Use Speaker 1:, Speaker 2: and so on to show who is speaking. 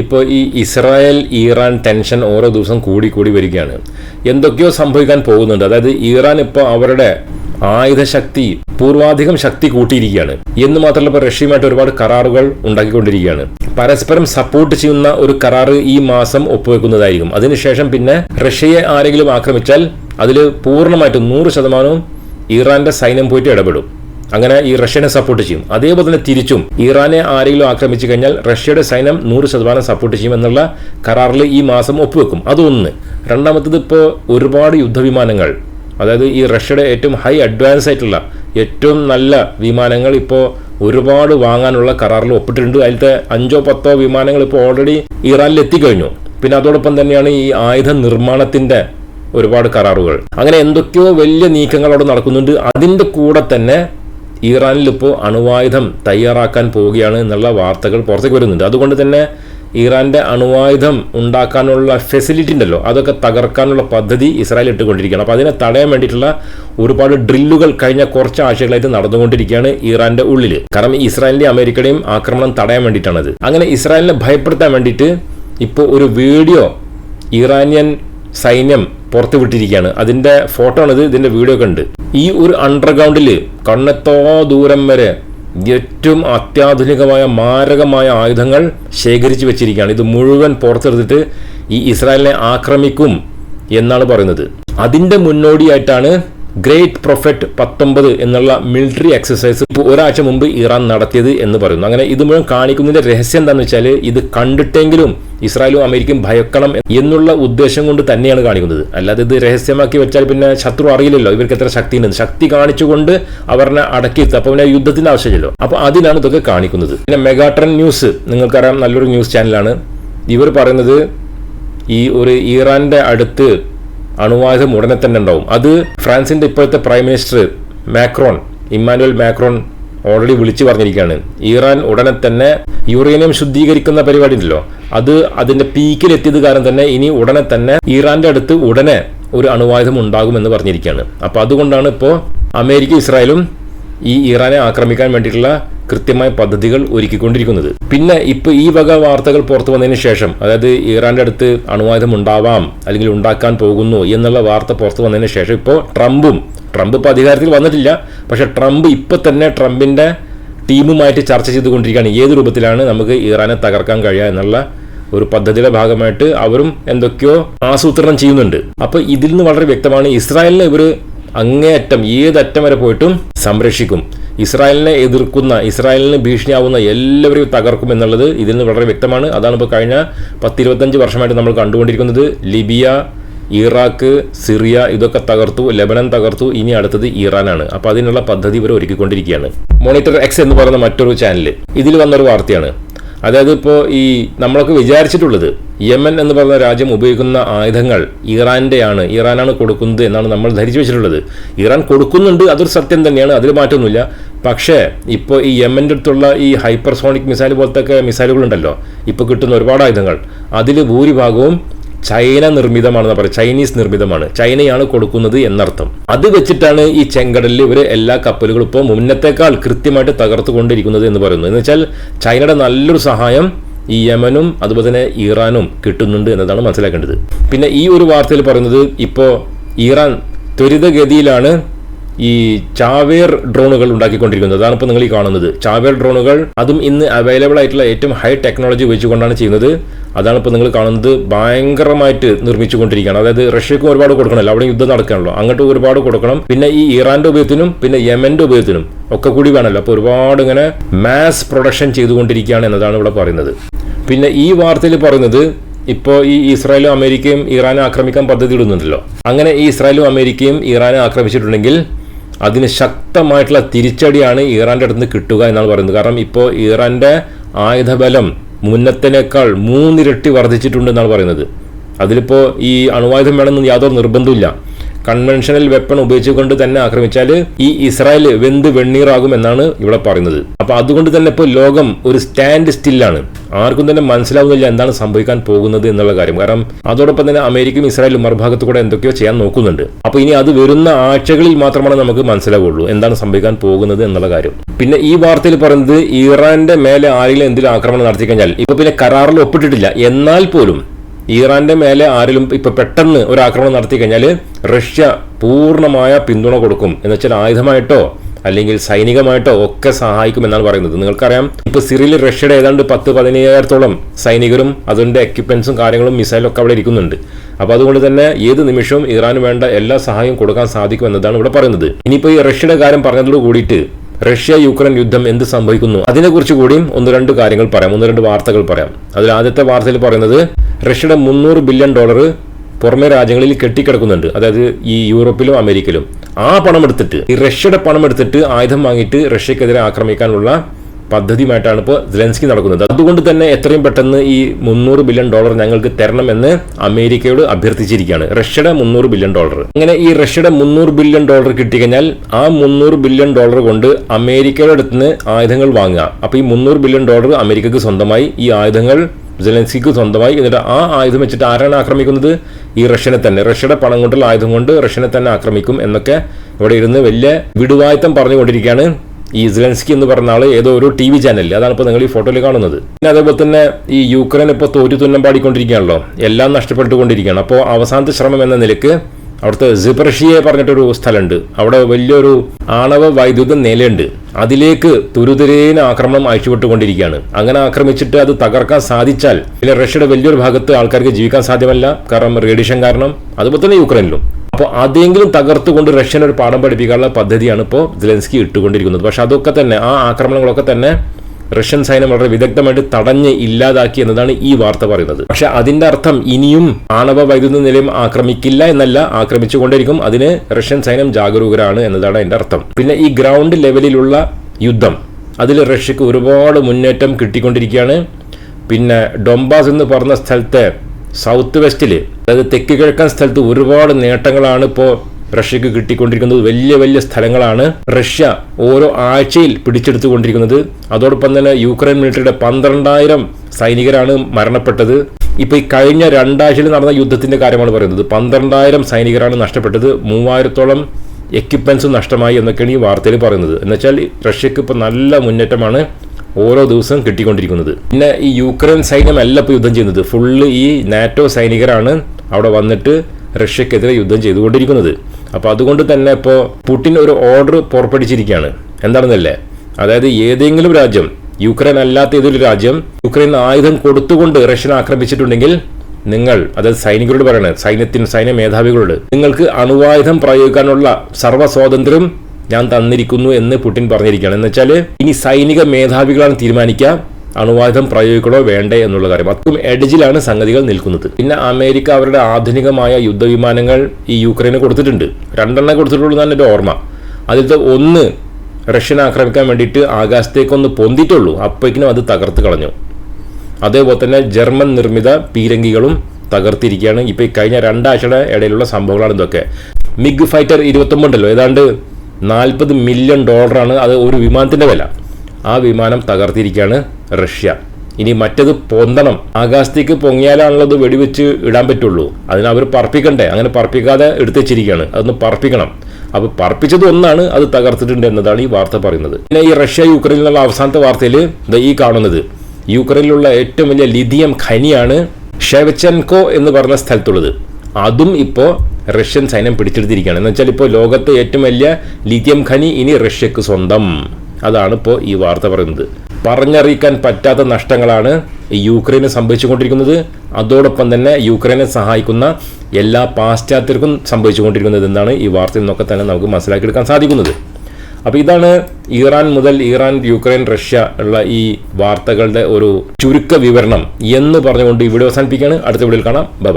Speaker 1: ഇപ്പോൾ ഈ Israel Iran tension ഓരോ ദിവസം കൂടി കൂടി വരികയാണ്. എന്തൊക്കെയോ സംഭവിക്കാൻ പോകുന്നുണ്ട്. അതായത് ഇറാൻ ഇപ്പോൾ അവരുടെ ആയുധശക്തി പൂർവാധികം ശക്തി കൂട്ടിയിരിക്കുകയാണ്. എന്ന് മാത്രമല്ല ഇപ്പോൾ റഷ്യയുമായിട്ട് ഒരുപാട് കരാറുകൾ ഉണ്ടാക്കിക്കൊണ്ടിരിക്കുകയാണ്. പരസ്പരം സപ്പോർട്ട് ചെയ്യുന്ന ഒരു കരാർ ഈ മാസം ഒപ്പുവെക്കുന്നതായിരിക്കും. അതിനുശേഷം പിന്നെ റഷ്യയെ ആരെങ്കിലും ആക്രമിച്ചാൽ അതിൽ പൂർണമായിട്ടും നൂറ് ശതമാനവും ഇറാന്റെ സൈന്യം പോയിട്ട് ഇടപെടും. അങ്ങനെ ഈ റഷ്യനെ സപ്പോർട്ട് ചെയ്യും. അതേപോലെ തന്നെ തിരിച്ചും ഇറാനെ ആരെങ്കിലും ആക്രമിച്ചു കഴിഞ്ഞാൽ റഷ്യയുടെ സൈന്യം നൂറ് ശതമാനം സപ്പോർട്ട് ചെയ്യും എന്നുള്ള കരാറിൽ ഈ മാസം ഒപ്പുവെക്കും. അതൊന്ന്. രണ്ടാമത്തത് ഇപ്പോൾ ഒരുപാട് യുദ്ധവിമാനങ്ങൾ അതായത് ഈ റഷ്യയുടെ ഏറ്റവും ഹൈ അഡ്വാൻസ് ആയിട്ടുള്ള ഏറ്റവും നല്ല വിമാനങ്ങൾ ഇപ്പോൾ ഒരുപാട് വാങ്ങാനുള്ള കരാറിൽ ഒപ്പിട്ടിട്ടുണ്ട്. അതിലത്തെ അഞ്ചോ പത്തോ വിമാനങ്ങൾ ഇപ്പോൾ ഓൾറെഡി ഇറാനിൽ എത്തിക്കഴിഞ്ഞു. പിന്നെ അതോടൊപ്പം തന്നെയാണ് ഈ ആയുധ നിർമ്മാണത്തിന്റെ ഒരുപാട് കരാറുകൾ. അങ്ങനെ എന്തൊക്കെയോ വലിയ നീക്കങ്ങൾ അവിടെ നടക്കുന്നുണ്ട്. അതിന്റെ കൂടെ തന്നെ ഇറാനിൽ ഇപ്പോൾ അണുവായുധം തയ്യാറാക്കാൻ പോവുകയാണ് എന്നുള്ള വാർത്തകൾ പുറത്തേക്ക് വരുന്നുണ്ട്. അതുകൊണ്ട് തന്നെ ഇറാന്റെ അണുവായുധം ഉണ്ടാക്കാനുള്ള ഫെസിലിറ്റി ഉണ്ടല്ലോ. അതൊക്കെ തകർക്കാനുള്ള പദ്ധതി ഇസ്രായേൽ ഇട്ടുകൊണ്ടിരിക്കുകയാണ്. അപ്പോൾ അതിനെ തടയാൻ വേണ്ടിയിട്ടുള്ള ഒരുപാട് ഡ്രില്ലുകൾ കഴിഞ്ഞ കുറച്ച് ആഴ്ചകളായിട്ട് നടന്നുകൊണ്ടിരിക്കുകയാണ് ഇറാന്റെ ഉള്ളിൽ കാരണം ഇസ്രായേലിന്റെ അമേരിക്കയുടെയും ആക്രമണം തടയാൻ വേണ്ടിയിട്ടാണത്. അങ്ങനെ ഇസ്രായേലിനെ ഭയപ്പെടുത്താൻ വേണ്ടിയിട്ട് ഇപ്പോൾ ഒരു വീഡിയോ ഇറാനിയൻ സൈന്യം പുറത്തുവിട്ടിരിക്കുകയാണ്. അതിന്റെ ഫോട്ടോ ആണിത് ഇതിന്റെ വീഡിയോ ഒക്കെ ഉണ്ട്. ഈ ഒരു അണ്ടർഗ്രൗണ്ടിൽ കണ്ണെത്തോ ദൂരം വരെ ഏറ്റവും അത്യാധുനികമായ മാരകമായ ആയുധങ്ങൾ ശേഖരിച്ചു വെച്ചിരിക്കുകയാണ്. ഇത് മുഴുവൻ പുറത്തെടുത്തിട്ട് ഈ ഇസ്രായേലിനെ ആക്രമിക്കും എന്നാണ് പറയുന്നത്. അതിന്റെ മുന്നോടിയായിട്ടാണ് ഗ്രേറ്റ് പ്രൊഫറ്റ് പത്തൊമ്പത് എന്നുള്ള മിലിറ്ററി എക്സസൈസ് ഇപ്പോൾ ഒരാഴ്ച മുമ്പ് ഇറാൻ നടത്തിയത് എന്ന് പറയുന്നു. അങ്ങനെ ഇത് മുഴുവൻ കാണിക്കുന്നതിന്റെ രഹസ്യം എന്താണെന്ന് വെച്ചാൽ ഇത് കണ്ടിട്ടെങ്കിലും ഇസ്രായേലും അമേരിക്കയും ഭയക്കണം എന്നുള്ള ഉദ്ദേശം കൊണ്ട് തന്നെയാണ് കാണിക്കുന്നത്. അല്ലാതെ ഇത് രഹസ്യമാക്കി വെച്ചാൽ പിന്നെ ശത്രു അറിയില്ലല്ലോ. ഇവർക്ക് എത്ര ശക്തി ഉണ്ടെന്ന് ശക്തി കാണിച്ചുകൊണ്ട് അവരെ അടക്കിയെത്തുക. അപ്പോൾ പിന്നെ യുദ്ധത്തിന്റെ ആവശ്യമില്ലല്ലോ. അപ്പോൾ അതിനാണ് ഇതൊക്കെ കാണിക്കുന്നത്. പിന്നെ മെഗാട്രൻ ന്യൂസ് നിങ്ങൾക്കറിയാം നല്ലൊരു ന്യൂസ് ചാനലാണ് ഇവർ പറയുന്നത് ഈ ഒരു ഇറാന്റെ അടുത്ത് അണുവായുധം ഉടനെ തന്നെ ഉണ്ടാവും. അത് ഫ്രാൻസിന്റെ ഇപ്പോഴത്തെ prime minister Macron Emmanuel Macron already വിളിച്ചു പറഞ്ഞിരിക്കുകയാണ്. ഇറാൻ ഉടനെ തന്നെ യുറേനിയം ശുദ്ധീകരിക്കുന്ന പരിപാടി ഉണ്ടല്ലോ. അത് അതിന്റെ പീക്കിൽ എത്തിയത് കാരണം തന്നെ ഇനി ഉടനെ തന്നെ ഇറാന്റെ അടുത്ത് ഉടനെ ഒരു അണുവായുധം ഉണ്ടാകുമെന്ന് പറഞ്ഞിരിക്കുകയാണ്. അപ്പോൾ അതുകൊണ്ടാണ് ഇപ്പോൾ അമേരിക്ക ഇസ്രായേലും ഈ ഇറാനെ ആക്രമിക്കാൻ വേണ്ടിയിട്ടുള്ള കൃത്യമായ പദ്ധതികൾ ഒരുക്കിക്കൊണ്ടിരിക്കുന്നത്. പിന്നെ ഇപ്പൊ ഈ വക വാർത്തകൾ പുറത്തു വന്നതിന് ശേഷം അതായത് ഇറാന്റെ അടുത്ത് അണുവായുധം ഉണ്ടാവാം അല്ലെങ്കിൽ ഉണ്ടാക്കാൻ പോകുന്നു എന്നുള്ള വാർത്ത പുറത്തു വന്നതിന് ശേഷം ഇപ്പോൾ ട്രംപും ട്രംപ് ഇപ്പോൾ അധികാരത്തിൽ വന്നിട്ടില്ല. പക്ഷെ ട്രംപ് ഇപ്പൊ തന്നെ ട്രംപിന്റെ ടീമുമായിട്ട് ചർച്ച ചെയ്തുകൊണ്ടിരിക്കുകയാണ്. ഏത് രൂപത്തിലാണ് നമുക്ക് ഇറാനെ തകർക്കാൻ കഴിയുക എന്നുള്ള ഒരു പദ്ധതിയുടെ ഭാഗമായിട്ട് അവരും എന്തൊക്കെയോ ആസൂത്രണം ചെയ്യുന്നുണ്ട്. അപ്പൊ ഇതിൽ നിന്ന് വളരെ വ്യക്തമാണ് ഇസ്രായേലിനെ ഇവർ അങ്ങേയറ്റം ഏതറ്റം വരെ പോയിട്ടും സംരക്ഷിക്കും. ഇസ്രായേലിനെ എതിർക്കുന്ന ഇസ്രായേലിന് ഭീഷണിയാവുന്ന എല്ലാവരെയും തകർക്കും എന്നുള്ളത് ഇതിൽ നിന്ന് വളരെ വ്യക്തമാണ്. അതാണ് ഇപ്പോൾ കഴിഞ്ഞ പത്തിരുപത്തഞ്ച് വർഷമായിട്ട് നമ്മൾ കണ്ടുകൊണ്ടിരിക്കുന്നത്. ലിബിയ ഇറാഖ് സിറിയ ഇതൊക്കെ തകർത്തു ലെബനൻ തകർത്തു ഇനി അടുത്തത് ഇറാനാണ്. അപ്പോൾ അതിനുള്ള പദ്ധതി ഇവർ ഒരുക്കിക്കൊണ്ടിരിക്കുകയാണ്. മോണിറ്റർ എക്സ് എന്ന് പറയുന്ന മറ്റൊരു ചാനൽ ഇതിൽ വന്നൊരു വാർത്തയാണ്. അതായത് ഇപ്പോൾ ഈ നമ്മളൊക്കെ വിചാരിച്ചിട്ടുള്ളത് യമൻ എന്ന് പറയുന്ന രാജ്യം ഉപയോഗിക്കുന്ന ആയുധങ്ങൾ ഇറാന്റെയാണ് ഇറാനാണ് കൊടുക്കുന്നത് എന്നാണ് നമ്മൾ ധരിച്ചു വെച്ചിട്ടുള്ളത്. ഇറാൻ കൊടുക്കുന്നുണ്ട് അതൊരു സത്യം തന്നെയാണ് അതിൽ മാറ്റമൊന്നുമില്ല. പക്ഷേ ഇപ്പോൾ ഈ യമന്റെ അടുത്തുള്ള ഈ ഹൈപ്പർസോണിക് മിസൈൽ പോലത്തെ മിസൈലുകളുണ്ടല്ലോ ഇപ്പോൾ കിട്ടുന്ന ഒരുപാട് ആയുധങ്ങൾ. അതിൽ ഭൂരിഭാഗവും ചൈന നിർമ്മിതമാണെന്ന് പറയും. ചൈനീസ് നിർമ്മിതമാണ്. ചൈനയാണ് കൊടുക്കുന്നത് എന്നർത്ഥം. അത് വെച്ചിട്ടാണ് ഈ ചെങ്കടലിൽ ഇവർ എല്ലാ കപ്പലുകളും ഇപ്പോൾ മുന്നത്തേക്കാൾ കൃത്യമായിട്ട് തകർത്തുകൊണ്ടിരിക്കുന്നത് എന്ന് പറയുന്നത്. എന്ന് വെച്ചാൽ ചൈനയുടെ നല്ലൊരു സഹായം ഈ യമനും അതുപോലെ തന്നെ ഇറാനും കിട്ടുന്നുണ്ട് എന്നതാണ് മനസ്സിലാക്കേണ്ടത്. പിന്നെ ഈ ഒരു വാർത്തയിൽ പറയുന്നത് ഇപ്പോൾ ഇറാൻ ത്വരിതഗതിയിലാണ് ഈ ചാവേർ ഡ്രോണുകൾ ഉണ്ടാക്കിക്കൊണ്ടിരിക്കുന്നത്. അതാണ് ഇപ്പോൾ നിങ്ങൾ ഈ കാണുന്നത്. ചാവേർ ഡ്രോണുകൾ അതും ഇന്ന് അവൈലബിൾ ആയിട്ടുള്ള ഏറ്റവും ഹൈ ടെക്നോളജി ഉപയോഗിച്ചുകൊണ്ടാണ് ചെയ്യുന്നത്. അതാണ് ഇപ്പോൾ നിങ്ങൾ കാണുന്നത് ഭയങ്കരമായിട്ട് നിർമ്മിച്ചുകൊണ്ടിരിക്കുകയാണ്. അതായത് റഷ്യക്കും ഒരുപാട് കൊടുക്കണമല്ലോ അവിടെ യുദ്ധം നടക്കുകയാണല്ലോ അങ്ങോട്ട് ഒരുപാട് കൊടുക്കണം. പിന്നെ ഈ ഇറാന്റെ ഉപയോഗത്തിനും പിന്നെ യമന്റെ ഉപയോഗത്തിനും ഒക്കെ കൂടി വേണമല്ലോ. അപ്പോൾ ഒരുപാട് ഇങ്ങനെ മാസ് പ്രൊഡക്ഷൻ ചെയ്തുകൊണ്ടിരിക്കുകയാണ് എന്നതാണ് ഇവിടെ പറയുന്നത്. പിന്നെ ഈ വാർത്തയിൽ പറയുന്നത് ഇപ്പോൾ ഈ ഇസ്രായേലും അമേരിക്കയും ഇറാനെ ആക്രമിക്കാൻ പദ്ധതി ഇടുന്നുണ്ടല്ലോ അങ്ങനെ ഈ ഇസ്രായേലും അമേരിക്കയും ഇറാനെ ആക്രമിച്ചിട്ടുണ്ടെങ്കിൽ അതിന് ശക്തമായിട്ടുള്ള തിരിച്ചടിയാണ് ഇറാന്റെ അടുത്ത് നിന്ന് കിട്ടുക എന്നാണ് പറയുന്നത്. കാരണം ഇപ്പോൾ ഇറാന്റെ ആയുധബലം മുന്നത്തിനേക്കാൾ മൂന്നിരട്ടി വർദ്ധിച്ചിട്ടുണ്ട് എന്നാണ് പറയുന്നത്. അതിലിപ്പോൾ ഈ അണുവായുധം വേണമെന്ന് യാതൊരു നിർബന്ധമില്ല കൺവെൻഷണൽ വെപ്പൺ ഉപയോഗിച്ചുകൊണ്ട് തന്നെ ആക്രമിച്ചാൽ ഈ ഇസ്രായേൽ വെന്ത് വെണ്ണീറാകും എന്നാണ് ഇവിടെ പറയുന്നത്. അപ്പൊ അതുകൊണ്ട് തന്നെ ഇപ്പോൾ ലോകം ഒരു സ്റ്റാൻഡ് സ്റ്റില്ലാണ് ആർക്കും തന്നെ മനസ്സിലാവുന്നില്ല എന്താണ് സംഭവിക്കാൻ പോകുന്നത് എന്നുള്ള കാര്യം. കാരണം അതോടൊപ്പം തന്നെ അമേരിക്കയും ഇസ്രായേലും മറുഭാഗത്ത് കൂടെ എന്തൊക്കെയോ ചെയ്യാൻ നോക്കുന്നുണ്ട്. അപ്പൊ ഇനി അത് വരുന്ന ആഴ്ചകളിൽ മാത്രമാണ് നമുക്ക് മനസ്സിലാവുള്ളൂ എന്താണ് സംഭവിക്കാൻ പോകുന്നത് എന്നുള്ള കാര്യം. പിന്നെ ഈ വാർത്തയിൽ പറയുന്നത് ഇറാന്റെ മേലെ ആരെങ്കിലും എന്തെങ്കിലും ആക്രമണം നടത്തി കഴിഞ്ഞാൽ ഇപ്പൊ പിന്നെ കരാറിൽ ഒപ്പിട്ടിട്ടില്ല. എന്നാൽ പോലും ഇറാന്റെ മേലെ ആരെങ്കിലും ഇപ്പൊ പെട്ടെന്ന് ഒരു ആക്രമണം നടത്തി കഴിഞ്ഞാൽ റഷ്യ പൂർണമായ പിന്തുണ കൊടുക്കും. എന്ന് വെച്ചാൽ ആയുധമായിട്ടോ അല്ലെങ്കിൽ സൈനികമായിട്ടോ ഒക്കെ സഹായിക്കും എന്നാണ് പറയുന്നത്. നിങ്ങൾക്കറിയാം ഇപ്പൊ സിറിയയിൽ റഷ്യയുടെ ഏതാണ്ട് പത്ത് പതിനയ്യായിരത്തോളം സൈനികരും അതിന്റെ എക്യുപ്മെന്റ്സും കാര്യങ്ങളും മിസൈലും ഒക്കെ അവിടെ ഇരിക്കുന്നുണ്ട്. അപ്പൊ അതുകൊണ്ട് തന്നെ ഏത് നിമിഷവും ഇറാന് വേണ്ട എല്ലാ സഹായവും കൊടുക്കാൻ സാധിക്കും എന്നതാണ് ഇവിടെ പറയുന്നത്. ഇനിയിപ്പോ ഈ റഷ്യയുടെ കാര്യം പറഞ്ഞതോട് കൂടിയിട്ട് റഷ്യ യുക്രൈൻ യുദ്ധം എന്ത് സംഭവിക്കുന്നു? അതിനെക്കുറിച്ച് കൂടിയും ഒന്ന് രണ്ട് കാര്യങ്ങൾ പറയാം. ഒന്ന് രണ്ട് വാർത്തകൾ പറയാം. അതിൽ ആദ്യത്തെ വാർത്തയിൽ പറയുന്നത് റഷ്യയുടെ മുന്നൂറ് ബില്യൺ ഡോളർ പുറമെ രാജ്യങ്ങളിൽ കെട്ടിക്കിടക്കുന്നുണ്ട്. അതായത് ഈ യൂറോപ്പിലും അമേരിക്കയിലും. ആ പണം എടുത്തിട്ട് ഈ റഷ്യയുടെ പണം എടുത്തിട്ട് ആയുധം വാങ്ങിയിട്ട് റഷ്യക്കെതിരെ ആക്രമിക്കാനുള്ള പദ്ധതിയുമായിട്ടാണ് ഇപ്പോൾ സെലൻസ്കി നടക്കുന്നത്. അതുകൊണ്ട് തന്നെ എത്രയും പെട്ടെന്ന് ഈ മുന്നൂറ് ബില്യൺ ഡോളർ ഞങ്ങൾക്ക് തരണമെന്ന് അമേരിക്കയോട് അഭ്യർത്ഥിച്ചിരിക്കുകയാണ്. റഷ്യയുടെ മുന്നൂറ് ബില്യൺ ഡോളർ. അങ്ങനെ ഈ റഷ്യയുടെ മുന്നൂറ് ബില്യൺ ഡോളർ കിട്ടിക്കഴിഞ്ഞാൽ ആ മുന്നൂറ് ബില്യൺ ഡോളർ കൊണ്ട് അമേരിക്കയുടെ അടുത്ത് ആയുധങ്ങൾ വാങ്ങുക. അപ്പോൾ ഈ മുന്നൂറ് ബില്യൺ ഡോളർ അമേരിക്കക്ക് സ്വന്തമായി ഈ ആയുധങ്ങൾ സെലൻസ്കിക്ക് സ്വന്തമായി എന്നിട്ട് ആ ആയുധം വെച്ചിട്ട് ആരാണ് ആക്രമിക്കുന്നത്? ഈ റഷ്യനെ തന്നെ. റഷ്യയുടെ പണം കൊണ്ടുള്ള ആയുധം കൊണ്ട് റഷ്യനെ തന്നെ ആക്രമിക്കും എന്നൊക്കെ ഇവിടെ ഇരുന്ന് വലിയ വിടുവായത്തം പറഞ്ഞുകൊണ്ടിരിക്കുകയാണ്. ഈ സെലൻസ്കി എന്ന് പറഞ്ഞ ആൾ ഏതോ ഒരു ടി വി ചാനലിൽ അതാണ് ഇപ്പോൾ നിങ്ങൾ ഈ ഫോട്ടോയിൽ കാണുന്നത്. പിന്നെ അതേപോലെ തന്നെ ഈ യുക്രൈൻ ഇപ്പോൾ തോറ്റു തുന്നം പാടിക്കൊണ്ടിരിക്കുകയാണല്ലോ. എല്ലാം നഷ്ടപ്പെട്ടുകൊണ്ടിരിക്കുകയാണ്. അപ്പോൾ അവസാനത്തെ ശ്രമം എന്ന നിലയ്ക്ക് അവിടുത്തെ സിപ്രഷിയെ പറഞ്ഞിട്ടൊരു സ്ഥലമുണ്ട്. അവിടെ വലിയൊരു ആണവ വൈദ്യുത നിലയുണ്ട്. അതിലേക്ക് തുരുതുരേന ആക്രമണം അയച്ചുവിട്ടുകൊണ്ടിരിക്കുകയാണ് അങ്ങനെ ആക്രമിച്ചിട്ട് അത് തകർക്കാൻ സാധിച്ചാൽ പിന്നെ റഷ്യയുടെ വലിയൊരു ഭാഗത്ത് ആൾക്കാർക്ക് ജീവിക്കാൻ സാധ്യമല്ല. കാരണം റേഡിയേഷൻ കാരണം. അതുപോലെ തന്നെ യുക്രൈനിലും. അപ്പോൾ അതെങ്കിലും തകർത്തുകൊണ്ട് റഷ്യൻ ഒരു പാഠം പഠിപ്പിക്കാനുള്ള പദ്ധതിയാണ് ഇപ്പോൾ ജലൻസ്കി ഇട്ടുകൊണ്ടിരിക്കുന്നത്. പക്ഷെ അതൊക്കെ തന്നെ ആ ആക്രമണങ്ങളൊക്കെ തന്നെ റഷ്യൻ സൈന്യം വളരെ വിദഗ്ധമായിട്ട് തടഞ്ഞ് ഇല്ലാതാക്കി എന്നതാണ് ഈ വാർത്ത പറയുന്നത്. പക്ഷെ അതിന്റെ അർത്ഥം ഇനിയും ആണവ വൈദ്യുത നിലയം ആക്രമിക്കില്ല എന്നല്ല ആക്രമിച്ചുകൊണ്ടിരിക്കും അതിന് റഷ്യൻ സൈന്യം ജാഗരൂകരാണ് എന്നതാണ് അതിന്റെ അർത്ഥം. പിന്നെ ഈ ഗ്രൗണ്ട് ലെവലിലുള്ള യുദ്ധം അതിൽ റഷ്യക്ക് ഒരുപാട് മുന്നേറ്റം കിട്ടിക്കൊണ്ടിരിക്കുകയാണ്. പിന്നെ ഡൊംബാസ് എന്ന് പറഞ്ഞ സ്ഥലത്തെ സൗത്ത് വെസ്റ്റിൽ അതായത് തെക്ക് കിഴക്കൻ സ്ഥലത്ത് ഒരുപാട് നേട്ടങ്ങളാണ് ഇപ്പോൾ റഷ്യക്ക് കിട്ടിക്കൊണ്ടിരിക്കുന്നത് വലിയ വലിയ സ്ഥലങ്ങളാണ്. റഷ്യ ഓരോ ആഴ്ചയിൽ പിടിച്ചെടുത്തുകൊണ്ടിരിക്കുന്നത്. അതോടൊപ്പം തന്നെ യുക്രൈൻ മിലിറ്ററിയുടെ പന്ത്രണ്ടായിരം സൈനികരാണ് മരണപ്പെട്ടത്. ഇപ്പൊ ഈ കഴിഞ്ഞ രണ്ടാഴ്ചയിൽ നടന്ന യുദ്ധത്തിന്റെ കാര്യമാണ് പറയുന്നത്. പന്ത്രണ്ടായിരം സൈനികരാണ് നഷ്ടപ്പെട്ടത്. മൂവായിരത്തോളം എക്യുപ്മെന്റ്സും നഷ്ടമായി എന്നൊക്കെയാണ് ഈ വാർത്തയിൽ പറയുന്നത്. എന്നുവെച്ചാൽ റഷ്യക്ക് ഇപ്പോൾ നല്ല മുന്നേറ്റമാണ് ഓരോ ദിവസവും കിട്ടിക്കൊണ്ടിരിക്കുന്നത്. പിന്നെ ഈ യുക്രൈൻ സൈന്യമല്ല ഇപ്പോൾ യുദ്ധം ചെയ്യുന്നത്. ഫുള്ള് ഈ നാറ്റോ സൈനികരാണ് അവിടെ വന്നിട്ട് റഷ്യക്കെതിരെ യുദ്ധം ചെയ്തുകൊണ്ടിരിക്കുന്നത്. അപ്പോൾ അതുകൊണ്ട് തന്നെ ഇപ്പോൾ പുടിൻ ഒരു ഓർഡർ പുറപ്പെടുവിച്ചിരിക്കുകയാണ്. എന്താണെന്നല്ലേ? അതായത് ഏതെങ്കിലും രാജ്യം യുക്രൈൻ അല്ലാത്ത ഏതൊരു രാജ്യം യുക്രൈൻ ആയുധം കൊടുത്തുകൊണ്ട് റഷ്യൻ ആക്രമിച്ചിട്ടുണ്ടെങ്കിൽ നിങ്ങൾ അതായത് സൈനികരോട് പറയണത് സൈന്യത്തിന് സൈന്യ മേധാവികളോട് നിങ്ങൾക്ക് അണുവായുധം പ്രയോഗിക്കാനുള്ള സർവ സ്വാതന്ത്ര്യം ഞാൻ തന്നിരിക്കുന്നു എന്ന് പുടിൻ പറഞ്ഞിരിക്കുകയാണ്. എന്ന് വെച്ചാൽ ഇനി സൈനിക മേധാവികളാണ് തീരുമാനിക്കുക. അണുവായുധം പ്രയോഗിക്കണോ വേണ്ടേ എന്നുള്ള കാര്യം. അത്രയും എഡ്ജിലാണ് സംഗതികൾ നിൽക്കുന്നത്. പിന്നെ അമേരിക്ക അവരുടെ ആധുനികമായ യുദ്ധവിമാനങ്ങൾ ഈ യുക്രൈന് കൊടുത്തിട്ടുണ്ട്. രണ്ടെണ്ണം കൊടുത്തിട്ടുള്ളൂ എന്നാണ് എന്റെ ഓർമ്മ. അതിലത്തെ ഒന്ന് റഷ്യൻ ആക്രമിക്കാൻ വേണ്ടിയിട്ട് ആകാശത്തേക്കൊന്ന് പൊന്തിയിട്ടുള്ളൂ. അപ്പോഴേക്കിനും അത് തകർത്ത് കളഞ്ഞു. അതേപോലെ തന്നെ ജർമ്മൻ നിർമ്മിത പീരങ്കികളും തകർത്തിരിക്കുകയാണ്. ഇപ്പോൾ ഈ കഴിഞ്ഞ രണ്ടാഴ്ചയുടെ ഇടയിലുള്ള സംഭവങ്ങളാണ് ഇതൊക്കെ. മിഗ് ഫൈറ്റർ ഇരുപത്തൊമ്പതുണ്ടല്ലോ ഏതാണ്ട് നാൽപ്പത് മില്യൺ ഡോളറാണ് അത് ഒരു വിമാനത്തിന്റെ വില. ആ വിമാനം തകർത്തിരിക്കുകയാണ്. റഷ്യ. ഇനി മറ്റത് പൊന്തണം. ആകാശത്തേക്ക് പൊങ്ങിയാലാണല്ലോ അത് വെടിവെച്ച് ഇടാൻ പറ്റുള്ളൂ. അതിന് അവർ പറപ്പിക്കണ്ടേ? അങ്ങനെ പറപ്പിക്കാതെ എടുത്തു വെച്ചിരിക്കുകയാണ്. അതൊന്ന് പറപ്പിക്കണം. അപ്പോൾ പറപ്പിച്ചത് ഒന്നാണ് അത് തകർത്തിട്ടുണ്ട് എന്നതാണ് ഈ വാർത്ത പറയുന്നത്. പിന്നെ ഈ റഷ്യ യുക്രൈനിൽ നിന്നുള്ള അവസാനത്തെ വാർത്തയിൽ ഈ കാണുന്നത്. യുക്രൈനിലുള്ള ഏറ്റവും വലിയ ലിഥിയം ഖനിയാണ് ഷെവച്ചൻകോ എന്ന് പറഞ്ഞ സ്ഥലത്തുള്ളത്. അതും ഇപ്പോൾ റഷ്യൻ സൈന്യം പിടിച്ചെടുത്തിരിക്കുകയാണ്. എന്ന് വെച്ചാൽ ഇപ്പോൾ ലോകത്തെ ഏറ്റവും വലിയ ലിഥിയം ഖനി ഇനി റഷ്യക്ക് സ്വന്തം. അതാണ് ഇപ്പോൾ ഈ വാർത്ത പറയുന്നത്. പറഞ്ഞറിയിക്കാൻ പറ്റാത്ത നഷ്ടങ്ങളാണ് യുക്രൈന് സംഭവിച്ചുകൊണ്ടിരിക്കുന്നത്. അതോടൊപ്പം തന്നെ യുക്രൈനെ സഹായിക്കുന്ന എല്ലാ പാശ്ചാത്യർക്കും സംഭവിച്ചുകൊണ്ടിരിക്കുന്നത് എന്നാണ് ഈ വാർത്തയിൽ നിന്നൊക്കെ തന്നെ നമുക്ക് മനസ്സിലാക്കിയെടുക്കാൻ സാധിക്കുന്നത്. അപ്പോൾ ഇതാണ് ഇറാൻ മുതൽ ഇറാൻ യുക്രൈൻ റഷ്യ ഉള്ള ഈ വാർത്തകളുടെ ഒരു ചുരുക്ക വിവരണം എന്ന് പറഞ്ഞുകൊണ്ട് ഇവിടെ അവസാനിപ്പിക്കുകയാണ്. അടുത്ത വീഡിയോയിൽ കാണാം. ബൈ.